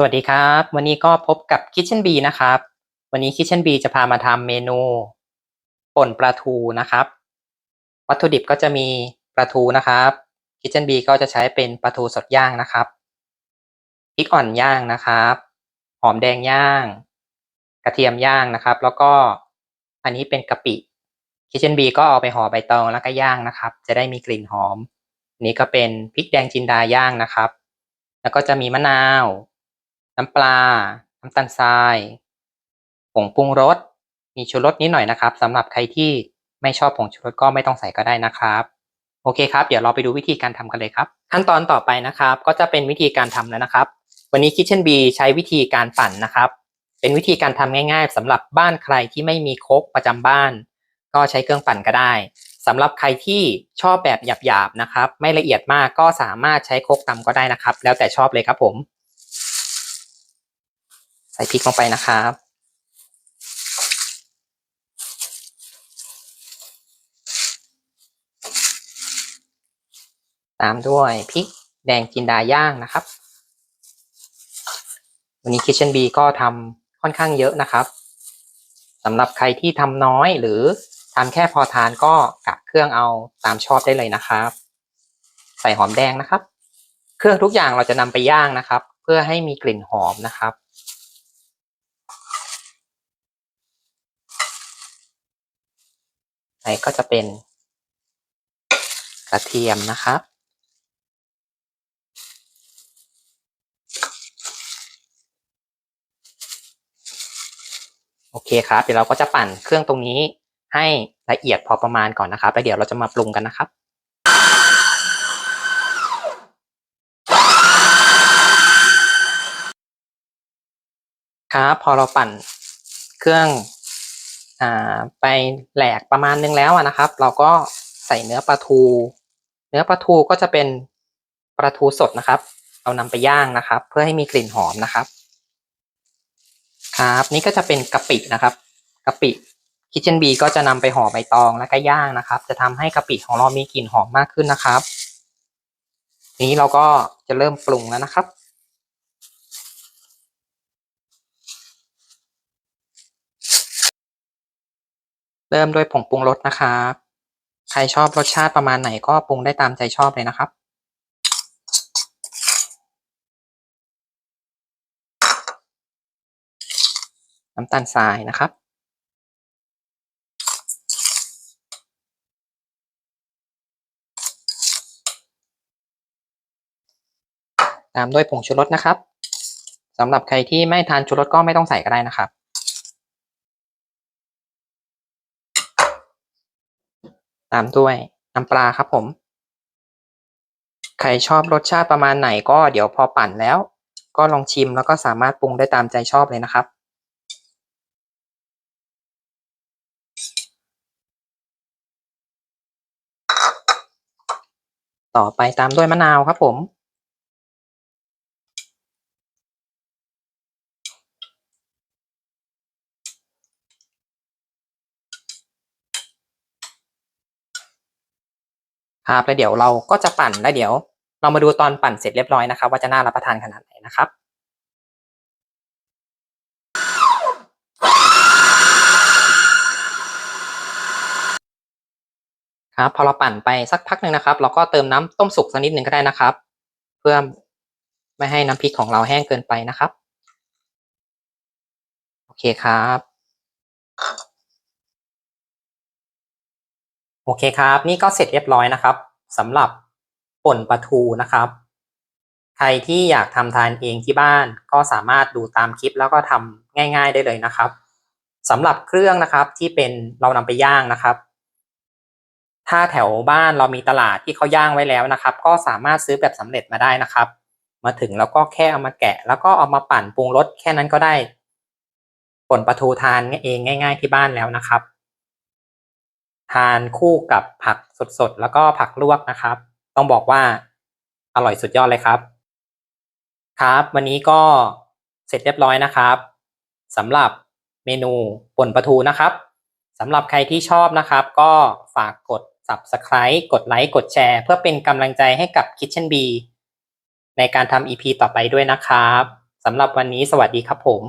สวัสดีครับ วันนี้ก็พบกับ Kitchen Bee นะครับ วันนี้ Kitchen Bee จะพามาทำเมนูป่นปลาทูนะครับ วัตถุดิบก็จะมีปลาทูนะครับ Kitchen Bee ก็จะใช้เป็นปลาทูสดย่างนะครับพริกอ่อนย่างนะครับ หอมแดงย่าง กระเทียมย่างนะครับ แล้วก็อันนี้เป็นกะปิ Kitchen Bee ก็เอาไปห่อใบตองแล้วก็ย่างนะครับ จะได้มีกลิ่นหอมนนี้ก็เป็นพริกแดงจินดาย่างนะครับ แล้วก็จะมีมะนาว น้ำปลา น้ำตาลทราย ผงปรุงรส มีชูรสนิดหน่อยนะครับสำหรับใครที่ไม่ชอบผงชูรสก็ไม่ต้องใส่ก็ได้นะครับโอเคครับ เดี๋ยวเราไปดูวิธีการทำกันเลยครับ ขั้นตอนต่อไปนะครับ ก็จะเป็นวิธีการทำแล้วนะครับ วันนี้ Kitchen Bee ใช้วิธีการปั่นนะครับ เป็นวิธีการทำง่าย ๆสำหรับบ้านใครที่ไม่มีโครกประจำบ้าน ก็ใช้เครื่องปั่นก็ได้สำหรับใครที่ชอบแบบหยาบๆนะครับ ไม่ละเอียดมากก็สามารถใช้โครกตำก็ได้นะครับ แล้วแต่ชอบเลยครับผม ส่พริกลงไปนะครับ ตามด้วยพริกแดงจินดาย่างนะครับ วันนี้ Kitchen Bee ก็ทำค่อนข้างเยอะนะครับสำหรับใครที่ทำน้อยหรือทำแค่พอทานก็กะเครื่องเอาตามชอบได้เลยนะครับ ใส่หอมแดงนะครับ เครื่องทุกอย่างเราจะนำไปย่างนะครับ เพื่อให้มีกลิ่นหอมนะครับ ไหนก็จะเป็นกระเทียมนะครับ โอเคครับ เดี๋ยวเราก็จะปั่นเครื่องตรงนี้ให้ละเอียดพอประมาณก่อนนะครับ แล้วเดี๋ยวเราจะมาปรุงกันนะครับครับพอเราปั่นเครื่อง ไปแหลกประมาณนึงแล้วนะครับ เราก็ใส่เนื้อปลาทู เนื้อปลาทูก็จะเป็นปลาทูสดนะครับเรานำไปย่างนะครับ เพื่อให้มีกลิ่นหอมนะครับ ครับ นี่ก็จะเป็นกะปินะครับกะปิ Kitchen Bee ก็จะนำไปห่อใบตองแล้วก็ย่างนะครับ จะทำให้กะปิของเรามีกลิ่นหอมมากขึ้นนะครับ นี้เราก็จะเริ่มปรุงแล้วนะครับ เริ่มด้วยผงปรุงรสนะครับ ใครชอบรสชาติประมาณไหนก็ปรุงได้ตามใจชอบเลยนะครับ น้ำตาลทรายนะครับตามด้วยผงชูรสนะครับสำหรับใครที่ไม่ทานชูรสก็ไม่ต้องใส่ก็ได้นะครับ ตามด้วยน้ำปลาครับผม ใครชอบรสชาติประมาณไหนก็เดี๋ยวพอปั่นแล้ว ก็ลองชิมแล้วก็สามารถปรุงได้ตามใจชอบเลยนะครับ ต่อไปตามด้วยมะนาวครับผม ครับแล้วเดี๋ยวเราก็จะปั่นแล้วเดี๋ยว เรามาดูตอนปั่นเสร็จเรียบร้อยนะครับ ว่าจะน่ารับประทานขนาดไหนนะครับครับพอเราปั่นไปสักพักหนึ่งนะครับ เราก็เติมน้ำต้มสุกสักนิดหนึ่งก็ได้นะครับ เพื่อไม่ให้น้ำพริกของเราแห้งเกินไปนะครับ โอเคครับ โอเคครับ นี่ก็เสร็จเรียบร้อยนะครับสำหรับป่นปลาทูนะครับ ใครที่อยากทำทานเองที่บ้านก็สามารถดูตามคลิปแล้วก็ทำง่าย ๆได้เลยนะครับสำหรับเครื่องนะครับที่เป็นเรานำไปย่างนะครับ ถ้าแถวบ้านเรามีตลาดที่เขาย่างไว้แล้วนะครับ ก็สามารถซื้อแบบสำเร็จมาได้นะครับ มาถึงแล้วก็แค่เอามาแกะ แล้วก็เอามาปั่นปรุงรสแค่นั้นก็ได้ป่นปลาทูทานเองง่าย ๆ ที่บ้านแล้วนะครับ ทานคู่กับผักสดๆ แล้วก็ผักลวกนะครับ ต้องบอกว่าอร่อยสุดยอดเลยครับ ครับ วันนี้ก็เสร็จเรียบร้อยนะครับสำหรับเมนูป่นปลาทูนะครับสำหรับใครที่ชอบนะครับ ก็ฝากกด subscribe กดไลค์กดแชร์ เพื่อเป็นกำลังใจให้กับ Kitchen B ในการทำ EP ต่อไปด้วยนะครับสำหรับวันนี้สวัสดีครับผม